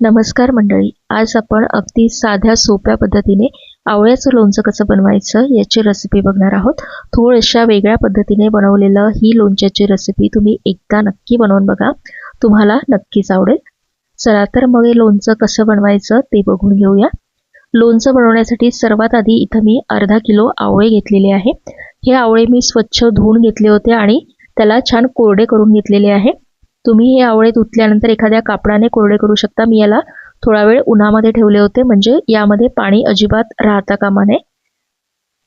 नमस्कार मंडळी आज आपण अगदी साध्या सोप्या पद्धतीने आवळ्याचं लोणचं कसं बनवायचं याची रेसिपी बघणार आहोत. थोड्याशा वेगळ्या पद्धतीने बनवलेलं ही लोणच्याची रेसिपी तुम्ही एकदा नक्की बनवून बघा. तुम्हाला नक्कीच आवडेल. चला तर मग हे लोणचं कसं बनवायचं ते बघून घेऊया. लोणचं बनवण्यासाठी सर्वात आधी इथं मी अर्धा किलो आवळे घेतलेले आहे. हे आवळे मी स्वच्छ धुवून घेतले होते आणि त्याला छान कोरडे करून घेतलेले आहे. तुम्ही हे आवळे धुतल्यानंतर एखाद्या कापडाने कोरडे करू शकता. मी याला थोडा वेळ उन्हामध्ये ठेवले होते. म्हणजे यामध्ये पाणी अजिबात राहता कामा नये.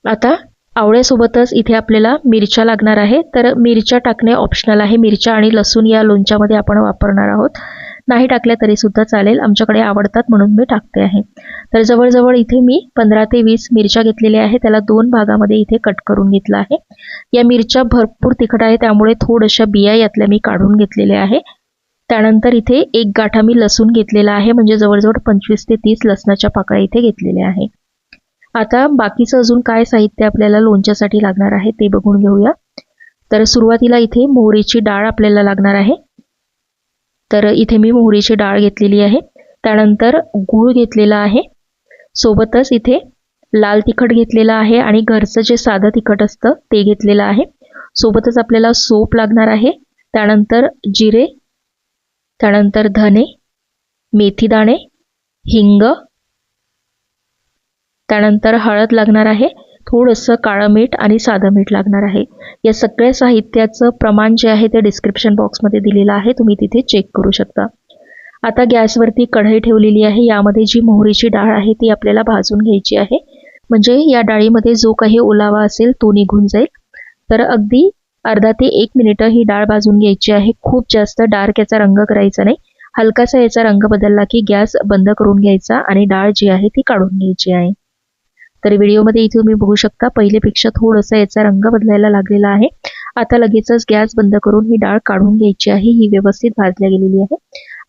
आता आवळ्यासोबतच इथे आपल्याला मिरच्या लागणार आहे. तर मिरच्या टाकणे ऑप्शनल आहे. मिरच्या आणि लसूण या लोणच्यामध्ये आपण वापरणार आहोत. नाही टाकल्या तरी सुद्धा चालेल. आमच्याकडे आवडतात म्हणून मी टाकते आहे. तर जवळजवळ इथे मी पंधरा ते वीस मिरच्या घेतलेल्या आहे त्याला दोन भागामध्ये इथे कट करून घेतला आहे. या मिरच्या भरपूर तिखट आहे. त्यामुळे थोड्याशा बिया यातल्या मी काढून घेतलेल्या आहे. त्यानंतर इथे एक गाठा मी लसूण घेतलेला आहे. म्हणजे जवळजवळ पंचवीस ते तीस लसणाच्या पाकळ्या इथे घेतलेल्या आहे. आता बाकीचं अजून काय साहित्य आपल्याला लोणच्यासाठी लागणार आहे ते बघून घेऊया. तर सुरुवातीला इथे मोहरीची डाळ आपल्याला लागणार आहे. तर इथे मी मोहरीची डाळ घेतलेली आहे. त्यानंतर गूळ घेतलेला आहे. सोबतच इथे लाल तिखट घेतलेलं आहे आणि घरचं जे साधं तिखट असतं ते घेतलेलं आहे. सोबतच आपल्याला सोप लागणार आहे. त्यानंतर जिरे त्यानंतर धने मेथीदाणे हिंग त्यानंतर हळद लागणार आहे. थोडंसं काळं मीठ आणि साधं मीठ लागणार आहे. या सगळ्या साहित्याचं प्रमाण जे आहे ते डिस्क्रिप्शन बॉक्समध्ये दिलेलं आहे. तुम्ही तिथे चेक करू शकता. आता गॅसवरती कढई ठेवलेली आहे. यामध्ये जी मोहरीची डाळ आहे ती आपल्याला भाजून घ्यायची आहे. म्हणजे या डाळीमध्ये जो काही ओलावा असेल तो निघून जाईल. तर अगदी अर्धा ते एक मिनिटं ही डाळ भाजून घ्यायची आहे. खूप जास्त डार्क याचा रंग करायचा नाही. हलकासा याचा रंग बदलला की गॅस बंद करून घ्यायचा आणि डाळ जी आहे ती काढून घ्यायची आहे. तर व्हिडिओमध्ये इथे तुम्ही बघू शकता पहिलेपेक्षा थोडंसं याचा रंग बदलायला लागलेला आहे. आता लगेचच गॅस बंद करून ही डाळ काढून घ्यायची आहे ही व्यवस्थित भाजल्या गेलेली आहे.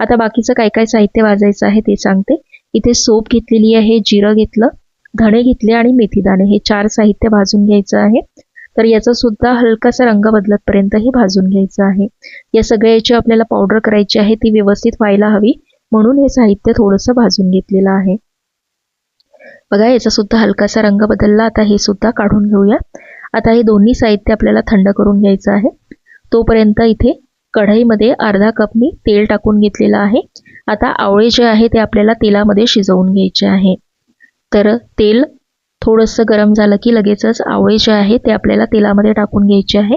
आता बाकीचं काय काय साहित्य भाजायचं आहे ते सांगते. इथे सोप घेतलेली आहे जिरं घेतलं धणे घेतले आणि मेथीदाणे हे चार साहित्य भाजून घ्यायचं आहे. तर याचा सुद्धा हलकासा रंग बदलतपर्यंत हे भाजून घ्यायचं आहे. या सगळ्याची आपल्याला पावडर करायची आहे ती व्यवस्थित व्हायला हवी. म्हणून हे साहित्य थोडंसं भाजून घेतलेलं आहे. बघा याचा सुद्धा हलकासा रंग बदलला. आता हे सुद्धा काढून घेऊया. आता हे दोन्ही साहित्य आपल्याला थंड करून घ्यायचं आहे. तोपर्यंत इथे कढईमध्ये अर्धा कप मी तेल टाकून घेतलेलं आहे. आता आवळे जे आहे ते आपल्याला तेलामध्ये शिजवून घ्यायचे आहे. तर तेल थोडंसं गरम झालं की लगेचच आवळे जे आहे ते आपल्याला तेलामध्ये टाकून घ्यायचे आहे.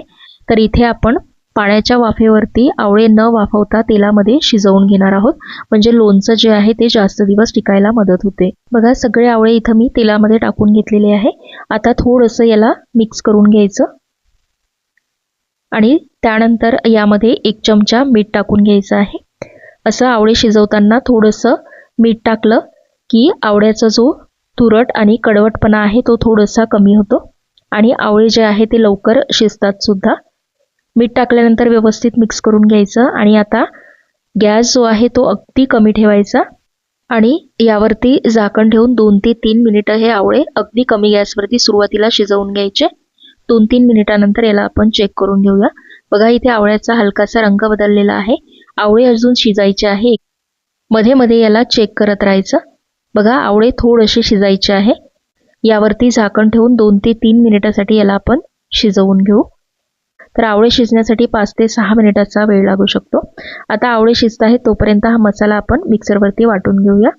तर इथे आपण पाण्याच्या वाफेवरती आवळे न वाफवता तेलामध्ये शिजवून घेणार आहोत. म्हणजे लोणचं जे आहे ते जास्त दिवस टिकायला मदत होते. बघा सगळे आवळे इथं मी तेलामध्ये टाकून घेतलेले आहे. आता थोडंसं याला मिक्स करून घ्यायचं. आणि त्यानंतर यामध्ये एक चमचा मीठ टाकून घ्यायचं आहे. असं आवळे शिजवताना थोडंसं मीठ टाकलं की आवळ्याचा जो तुरट आणि कडवटपणा आहे तो थोडासा कमी होतो. आणि आवळे जे आहे ते लवकर शिजतात सुद्धा. मीठ टाकल्यानंतर व्यवस्थित मिक्स करून घ्यायचं आणि आता गॅस जो आहे तो अगदी कमी ठेवायचा आणि यावरती झाकण ठेवून दोन ते तीन मिनिटं हे आवळे अगदी कमी गॅसवरती सुरुवातीला शिजवून घ्यायचे. दोन तीन मिनिटानंतर याला आपण चेक करून घेऊया. बघा इथे आवळ्याचा हलकासा रंग बदललेला आहे. आवळे अजून शिजायचे आहे. मध्ये मध्ये याला चेक करत राहायचं. बघा आवळे थोडेसे शिजायचे आहे. यावरती झाकण ठेवून दोन ते तीन मिनिटासाठी याला आपण शिजवून घेऊ. तर आवळे शिजण्यासाठी पाच ते सहा मिनिटाचा वेळ लागू शकतो. आता आवळे शिजत आहेत तोपर्यंत हा मसाला आपण मिक्सरवरती वाटून घेऊया.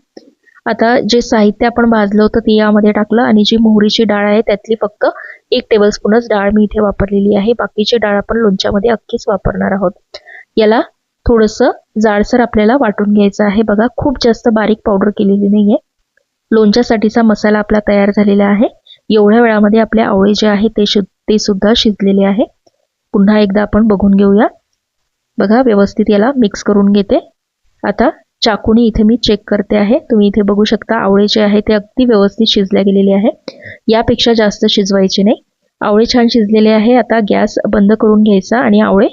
आता जे साहित्य आपण भाजलं होतं ते यामध्ये टाकलं आणि जी मोहरीची डाळ आहे त्यातली फक्त एक टेबलस्पूनच डाळ मी इथे वापरलेली आहे. बाकीची डाळ आपण लोणच्यामध्ये अख्खीच वापरणार आहोत. याला थोडंसं जाडसर आपल्याला वाटून घ्यायचं आहे. बघा खूप जास्त बारीक पावडर केलेली नाही आहे लोणच्यासाठीचा मसाला आपला तयार झालेला आहे. एवढ्या वेळामध्ये आपले आवळे जे आहे ते शु ते सुद्धा शिजलेले आहे. पुन्हा एकदा आपण बघून घेऊया. बघा व्यवस्थित याला मिक्स करून घेते. आता चाकूनी इथे मी चेक करते आहे. तुम्ही इथे बघू शकता आवळे जे आहे ते अगदी व्यवस्थित शिजल्या गेलेले आहे. यापेक्षा जास्त शिजवायचे नाही. आवळे छान शिजलेले आहे. आता गॅस बंद करून घ्यायचा आणि आवळे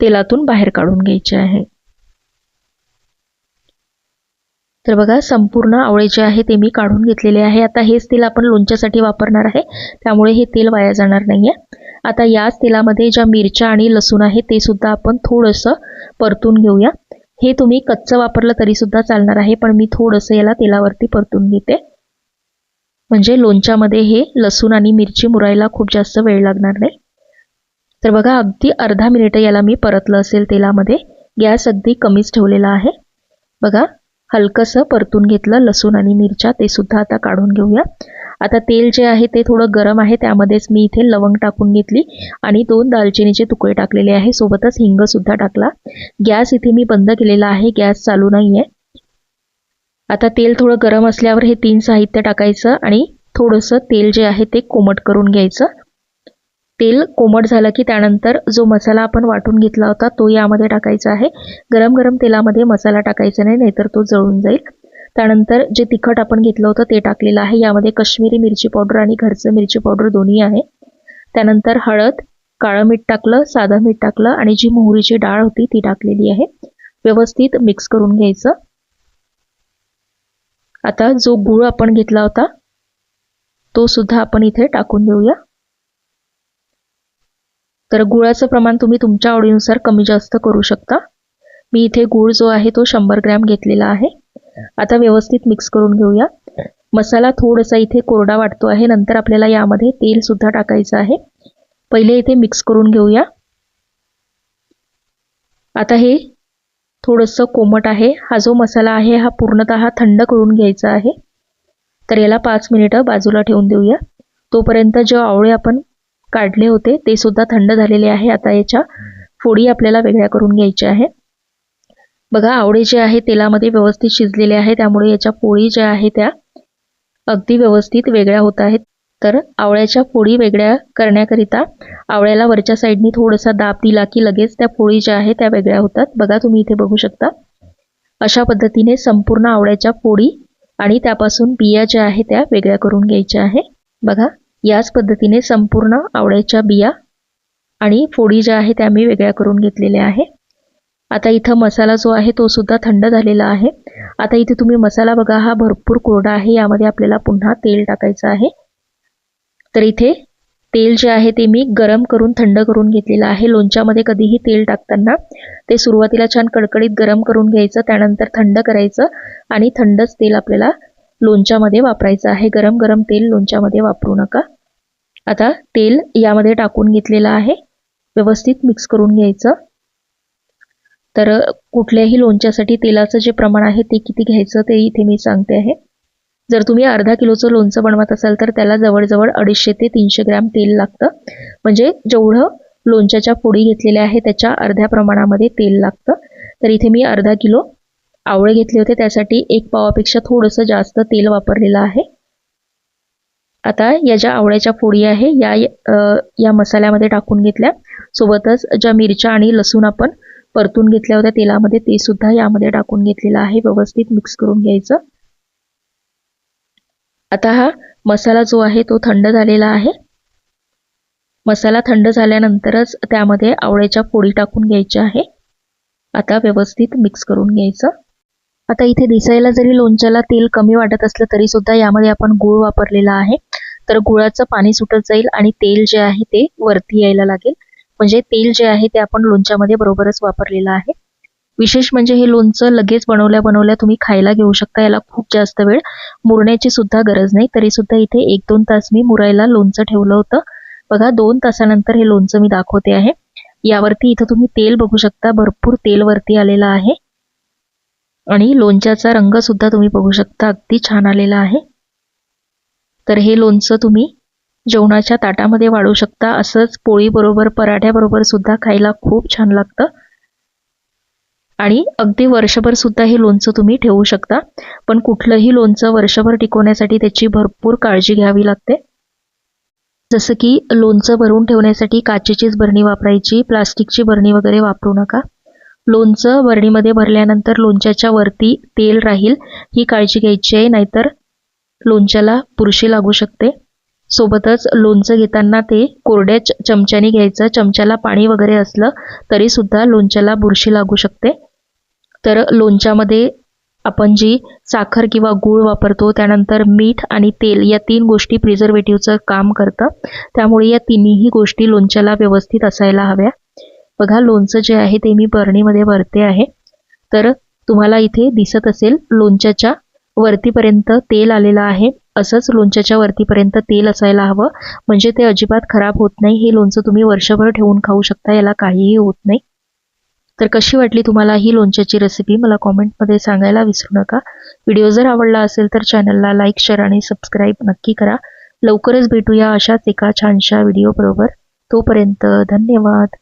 तेलातून बाहेर काढून घ्यायचे आहे. तर बघा संपूर्ण आवळे जे आहे ते मी काढून घेतलेले आहे. आता हेच तेल आपण लोणच्यासाठी वापरणार आहे. त्यामुळे हे तेल वाया जाणार नाही आहे आता याच तेलामध्ये ज्या मिरच्या आणि लसूण आहे ते सुद्धा आपण थोडंसं परतून घेऊया. हे तुम्ही कच्चं वापरलं तरी सुद्धा चालणार आहे पण मी थोडंसं याला तेलावरती परतून घेते. म्हणजे लोणच्यामध्ये हे लसूण आणि मिरची मुरायला खूप जास्त वेळ लागणार नाही. तर बघा अगदी अर्धा मिनिट याला मी परतलं असेल तेलामध्ये. गॅस अगदी कमीच ठेवलेला आहे. बघा हलकंसं परतून घेतलं लसूण आणि मिरच्या ते सुद्धा आता काढून घेऊया. आता तेल जे आहे ते थोडं गरम आहे त्यामध्येच मी इथे लवंग टाकून घेतली आणि दोन दालचिनीचे तुकडे टाकलेले आहे सोबतच हिंगसुद्धा टाकला. गॅस इथे मी बंद केलेला आहे गॅस चालू नाहीये. आता तेल थोडं गरम असल्यावर हे तीन साहित्य टाकायचं आणि थोडंसं तेल जे आहे ते कोमट करून घ्यायचं. तेल कोमट झालं की त्यानंतर जो मसाला आपण वाटून घेतला होता तो यामध्ये टाकायचा आहे. गरम गरम तेलामध्ये मसाला टाकायचा नाही नाहीतर तो जळून जाईल. त्यानंतर जे तिखट आपण घेतलं होतं ते टाकलेलं आहे. यामध्ये कश्मीरी मिरची पावडर आणि घरचं मिरची पावडर दोन्ही आहे. त्यानंतर हळद काळं मीठ टाकलं साधं मीठ टाकलं आणि जी मोहरीची डाळ होती ती टाकलेली आहे. व्यवस्थित मिक्स करून घ्यायचं. आता जो गूळ आपण घेतला होता तो सुद्धा आपण इथे टाकून देऊया. तर गुळाचं प्रमाण तुम्ही तुमच्या आवडीनुसार कमी जास्त करू शकता. मी इथे गूळ जो आहे तो शंभर ग्रॅम घेतलेला आहे. आता व्यवस्थित मिक्स करून घेऊया. मसाला थोडासा इथे कोरडा वाटतो आहे. नंतर आपल्याला यामध्ये तेल सुद्धा टाकायचं आहे. पहिले इथे मिक्स करून घेऊया. आता हे थोडंसं कोमट आहे. हा जो मसाला आहे हा पूर्णतः थंड करून घ्यायचा आहे. तर याला पाच मिनिटं बाजूला ठेवून देऊया. तोपर्यंत जे आवळे आपण काढले होते ते सुद्धा थंड झालेले आहे. आता याच्या फोडी आपल्याला वेगळ्या करून घ्यायच्या आहे बघा आवळे जे आहे तेलामध्ये व्यवस्थित शिजलेले आहे त्यामुळे याच्या पोळी ज्या आहे त्या अगदी व्यवस्थित वेगळ्या होत आहेत. तर आवळ्याच्या पोळी वेगळ्या करण्याकरिता आवळ्याला वरच्या साईडनी थोडासा दाब दिला की लगेच त्या पोळी ज्या आहे त्या वेगळ्या होतात. बघा तुम्ही इथे बघू शकता. अशा पद्धतीने संपूर्ण आवळ्याच्या पोळी आणि त्यापासून बिया ज्या आहे त्या वेगळ्या करून घ्यायच्या आहे. बघा याच पद्धतीने संपूर्ण आवळ्याच्या बिया आणि फोडी ज्या आहे त्या मी वेगळ्या करून घेतलेल्या आहे. आता इथं मसाला जो आहे तो सुद्धा थंड झालेला आहे. आता इथे तुम्ही मसाला बघा हा भरपूर कोरडा आहे. यामध्ये आपल्याला पुन्हा तेल टाकायचं आहे. तर इथे तेल जे आहे ते मी गरम करून थंड करून घेतलेलं आहे. लोणच्यामध्ये कधीही तेल टाकताना ते सुरुवातीला छान कडकडीत गरम करून घ्यायचं त्यानंतर थंड करायचं आणि थंडच तेल आपल्याला लोणच्यामध्ये वापरायचं आहे. गरम गरम तेल लोणच्यामध्ये वापरू नका. आता तेल यामध्ये टाकून घेतलेलं आहे. व्यवस्थित मिक्स करून घ्यायचं. तर कुठल्याही लोणच्यासाठी तेलाचं जे प्रमाण आहे ते किती घ्यायचं ते इथे मी सांगते आहे. जर तुम्ही अर्धा किलोचं लोणचं बनवत असाल तर त्याला जवळजवळ अडीचशे ते तीनशे ग्रॅम तेल लागतं. म्हणजे जेवढं लोणच्याच्या फोडी घेतलेल्या आहे त्याच्या अर्ध्या प्रमाणामध्ये तेल लागतं. तर इथे मी अर्धा किलो आवळे घेतले होते त्यासाठी एक पावापेक्षा थोडंसं जास्त तेल वापरलेलं आहे. आता या ज्या आवळ्याच्या फोडी आहे या या मसाल्यामध्ये टाकून घेतल्या. सोबतच ज्या मिरच्या आणि लसूण आपण परतून घेतल्या होत्या तेलामध्ये ते सुद्धा यामध्ये टाकून घेतलेलं आहे. व्यवस्थित मिक्स करून घ्यायचं. आता हा मसाला जो आहे तो थंड झालेला आहे. मसाला थंड झाल्यानंतरच त्यामध्ये आवळ्याच्या फोडी टाकून घ्यायच्या आहे. आता व्यवस्थित मिक्स करून घ्यायचं. आता इथे दिसायला जरी लोणच्याला तेल कमी वाटत असलं तरी सुद्धा यामध्ये आपण गुळ वापरलेला आहे. तर गुळाचं पाणी सुटत जाईल आणि तेल जे आहे ते वरती यायला लागेल. म्हणजे तेल जे आहे ते आपण लोणच्यामध्ये बरोबरच वापरलेलं आहे. विशेष म्हणजे हे लोणचं लगेच बनवल्या बनवल्या तुम्ही खायला घेऊ शकता याला खूप जास्त वेळ मुरण्याची सुद्धा गरज नाही. तरी सुद्धा इथे एक दोन तास मी मुरायला लोणचं ठेवलं होतं. बघा दोन तासानंतर हे लोणचं मी दाखवते आहे. यावरती इथं तुम्ही तेल बघू शकता भरपूर तेल वरती आलेलं आहे. आणि लोणच्याचा रंग सुद्धा तुम्ही बघू शकता अगदी छान आलेला आहे. तर हे लोणचं तुम्ही जेवणाच्या ताटामध्ये वाढू शकता. असंच पोळीबरोबर पराठ्याबरोबर सुद्धा खायला खूप छान लागतं. आणि अगदी वर्षभर सुद्धा हे लोणचं तुम्ही ठेवू शकता. पण कुठलंही लोणचं वर्षभर टिकवण्यासाठी त्याची भरपूर काळजी घ्यावी लागते. जसं की लोणचं भरून ठेवण्यासाठी काचेचीच बरणी वापरायची प्लास्टिकची बरणी वगैरे वापरू नका. लोणचं बरणीमध्ये भरल्यानंतर लोणच्याच्या वरती तेल राहील ही काळजी घ्यायची आहे नाहीतर लोणच्याला बुरशी लागू शकते. सोबतच लोणचं घेताना ते कोरड्या चमच्याने घ्यायचं. चमच्याला पाणी वगैरे असलं तरी सुद्धा लोणच्याला बुरशी लागू शकते. तर लोणच्यामध्ये आपण जी साखर किंवा गूळ वापरतो त्यानंतर मीठ आणि तेल या तीन गोष्टी प्रिझर्वेटिव्हचं काम करतं. त्यामुळे या तिन्ही गोष्टी लोणच्याला व्यवस्थित असायला हव्या. बघा लोणचं जे आहे ते मी बरणीमध्ये भरते आहे. तर तुम्हाला इथे दिसत असेल लोणच्याच्या वरतीपर्यंत तेल आलेलं आहे. असंच लोणच्याच्या वरतीपर्यंत तेल असायला हवं. म्हणजे ते अजिबात खराब होत नाही. हे लोणचं तुम्ही वर्षभर ठेवून खाऊ शकता. याला काहीही होत नाही. तर कशी वाटली तुम्हाला ही लोणच्याची रेसिपी मला कॉमेंटमध्ये सांगायला विसरू नका. व्हिडिओ जर आवडला असेल तर चॅनलला लाईक शेअर आणि सबस्क्राईब नक्की करा. लवकरच भेटूया अशाच एका छानशा व्हिडिओ बरोबर. तोपर्यंत धन्यवाद.